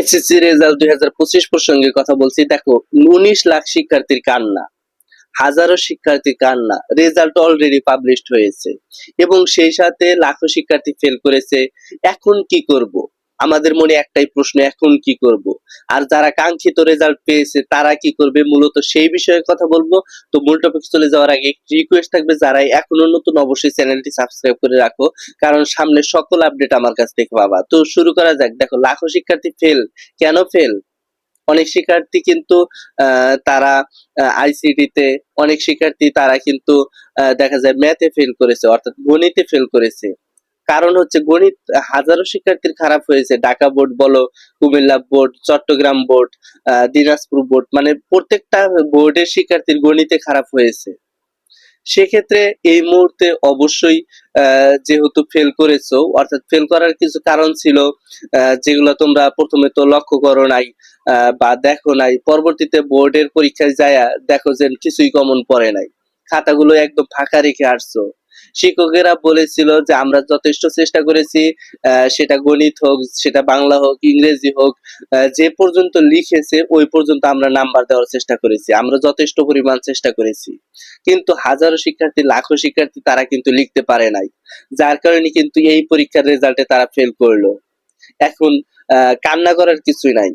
SSC result দুই হাজার পঁচিশ প্রসঙ্গে কথা বলছি। দেখো, উনিশ লাখ শিক্ষার্থীর কান্না, হাজারো শিক্ষার্থীর কান্না, রেজাল্ট অলরেডি পাবলিশড হয়েছে এবং সেই সাথে লাখো শিক্ষার্থী ফেল করেছে। এখন কি করব? আমাদের মনে একটাই প্রশ্ন, এখন কি করব? আর যারা কাঙ্ক্ষিত রেজাল্ট পেয়েছে, তারা কি করবে? মূলত সেই বিষয়ে কথা বলব। তো মূল টপিক চলে যাওয়ার আগে একটি রিকোয়েস্ট থাকবে যারা এখনও নতুন, অবশ্যই চ্যানেলটি সাবস্ক্রাইব করে রাখো, কারণ সামনে সকল আপডেট আমার কাছ থেকে পাবা। তো শুরু করা যাক। দেখো, লাখো শিক্ষার্থী ফেল কেন ফেল অনেক শিক্ষার্থী কিন্তু তারা আইসিটিতে অনেক শিক্ষার্থী তারা কিন্তু দেখা যায় ম্যাথে ফেল করেছে, অর্থাৎ গণিতে ফেল করেছে। কারণ হচ্ছে গণিত হাজারো শিক্ষার্থীর খারাপ হয়েছে। ঢাকা বোর্ড বলো, Comilla board, Chittagong board Dinajpur board মানে প্রত্যেকটা বোর্ডের শিক্ষার্থীর গণিতে খারাপ হয়েছে। সেক্ষেত্রে এই মুহূর্তে অবশ্যই যেহেতু ফেল করেছ, অর্থাৎ ফেল করার কিছু কারণ ছিল যেগুলো তোমরা প্রথমে তো লক্ষ্য করো নাই বা দেখো নাই, পরবর্তীতে বোর্ডের পরীক্ষায় যায় দেখো যে কিছুই কমন পড়ে নাই। খাতাগুলো একদম ফাঁকা রেখে আসছো। শিক্ষকেরা বলেছিল যে আমরা যথেষ্ট চেষ্টা করেছি সেটা গণিত হোক, সেটা বাংলা হোক, ইংরেজি হোক যে পর্যন্ত লিখেছে ওই পর্যন্ত আমরা নাম্বার দেওয়ার চেষ্টা করেছি। আমরা যথেষ্ট পরিমাণ চেষ্টা করেছি। কিন্তু হাজারো শিক্ষার্থী, লাখো শিক্ষার্থী তারা কিন্তু লিখতে পারে নাই। যার কারণে কিন্তু এই পরীক্ষার রেজাল্টে তারা ফেল করল। এখন কান্না করার কিছুই নাই।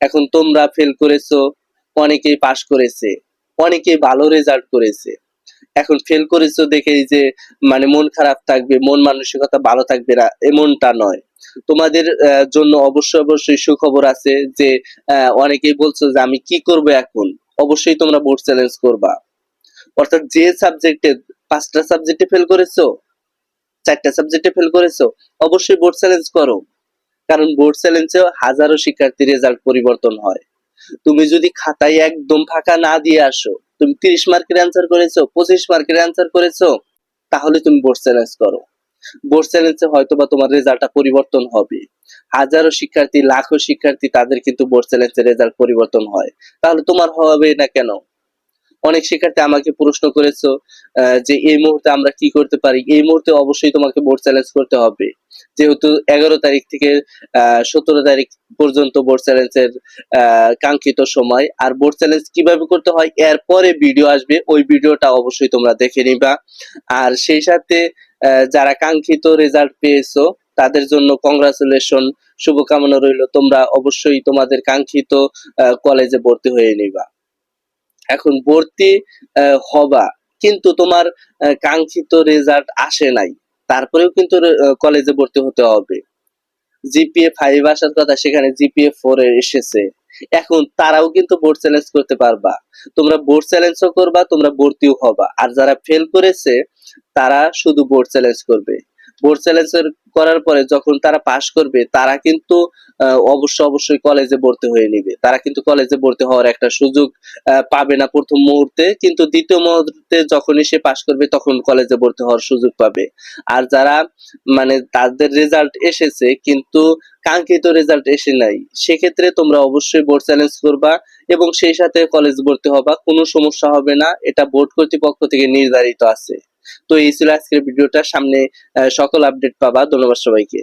এখন তোমরা ফেল করেছ, অনেকেই পাশ করেছে, অনেকেই ভালো রেজাল্ট করেছে। এখন ফেল করেছ দেখেই যে মানে মন খারাপ থাকবে, মন মানসিকতা ভালো থাকবে না, এমনটা নয়। তোমাদের জন্য অবশ্যই অবশ্যই সুখবর আছে যে অনেকেই বলছো যে আমি কি করব এখন? অবশ্যই তোমরা বোর্ড চ্যালেঞ্জ করবা। অর্থাৎ যে সাবজেক্টে পাঁচটা সাবজেক্টে ফেল করেছ, চারটা সাবজেক্টে ফেল করেছ, অবশ্যই বোর্ড চ্যালেঞ্জ করো। কারণ বোর্ড চ্যালেঞ্জেও হাজারো শিক্ষার্থী রেজাল্ট পরিবর্তন হয়। তুমি যদি খাতায় একদম ফাঁকা না দিয়ে আসো তুমি তিরিশ মার্কের অ্যান্সার করেছ, পঁচিশ মার্কের অ্যান্সার করেছ, তাহলে তুমি বোর্ড চ্যালেঞ্জ করো। বোর্ড চ্যালেঞ্জে হয়তো বা তোমার রেজাল্টটা পরিবর্তন হবে। হাজারো শিক্ষার্থী, লাখো শিক্ষার্থী তাদের কিন্তু বোর্ড চ্যালেঞ্জের রেজাল্ট পরিবর্তন হয়। তাহলে তোমার হবে না কেন? অনেক শিক্ষার্থী আমাকে প্রশ্ন করেছ যে এই মুহূর্তে আমরা কি করতে পারি? এই মুহূর্তে অবশ্যই তোমাকে বোর্ড চ্যালেঞ্জ করতে হবে। যেহেতু এগারো তারিখ থেকে সতেরো তারিখ পর্যন্ত বোর্ড চ্যালেঞ্জের কাঙ্ক্ষিত সময়। আর বোর্ড চ্যালেঞ্জ কীভাবে করতে হয় এরপরে ভিডিও আসবে। ওই ভিডিওটা অবশ্যই তোমরা দেখে নিবা। আর সেই সাথে যারা কাঙ্ক্ষিত রেজাল্ট পেয়েছ, তাদের জন্য কংগ্রাচুলেশন শুভকামনা রইল। তোমরা অবশ্যই তোমাদের কাঙ্ক্ষিত কলেজে ভর্তি হয়ে নিবা। এখন ভর্তি হবা, কিন্তু তোমার কাঙ্ক্ষিত রেজাল্ট আসে নাই। তারপরেও কিন্তু কলেজে ভর্তি হতে হবে। জিপিএ ফাইভ আসার কথা সেখানে জিপিএ ফোর এসেছে। এখন তারাও কিন্তু বোর্ড চ্যালেঞ্জ করতে পারবা। তোমরা বোর্ড চ্যালেঞ্জও করবা, তোমরা ভর্তিও হবা। আর যারা ফেল করেছে, তারা শুধু বোর্ড চ্যালেঞ্জ করবে। বোর্ড চ্যালেঞ্জ করার পরে যখন তারা পাশ করবে তারা কিন্তু আহ, অবশ্যই কলেজে ভর্তি হয়ে নিবে। তারা কিন্তু কলেজে ভর্তি হওয়ার একটা সুযোগ পাবে না প্রথম মুহূর্তে কিন্তু দ্বিতীয় মুহূর্তে যখনই সে পাশ করবে তখন কলেজে ভর্তি হওয়ার সুযোগ পাবে। আর যারা মানে তাদের রেজাল্ট এসেছে কিন্তু কাঙ্ক্ষিত রেজাল্ট এসে নাই সেক্ষেত্রে তোমরা অবশ্যই বোর্ড চ্যালেঞ্জ করবা এবং সেই সাথে কলেজ ভর্তি হবা। কোনো সমস্যা হবে না এটা বোর্ড কর্তৃপক্ষ থেকে নির্ধারিত আছে। তো এই ছিল আজকের ভিডিওটা। সামনে সকল আপডেট পাবা। ধন্যবাদ সবাইকে।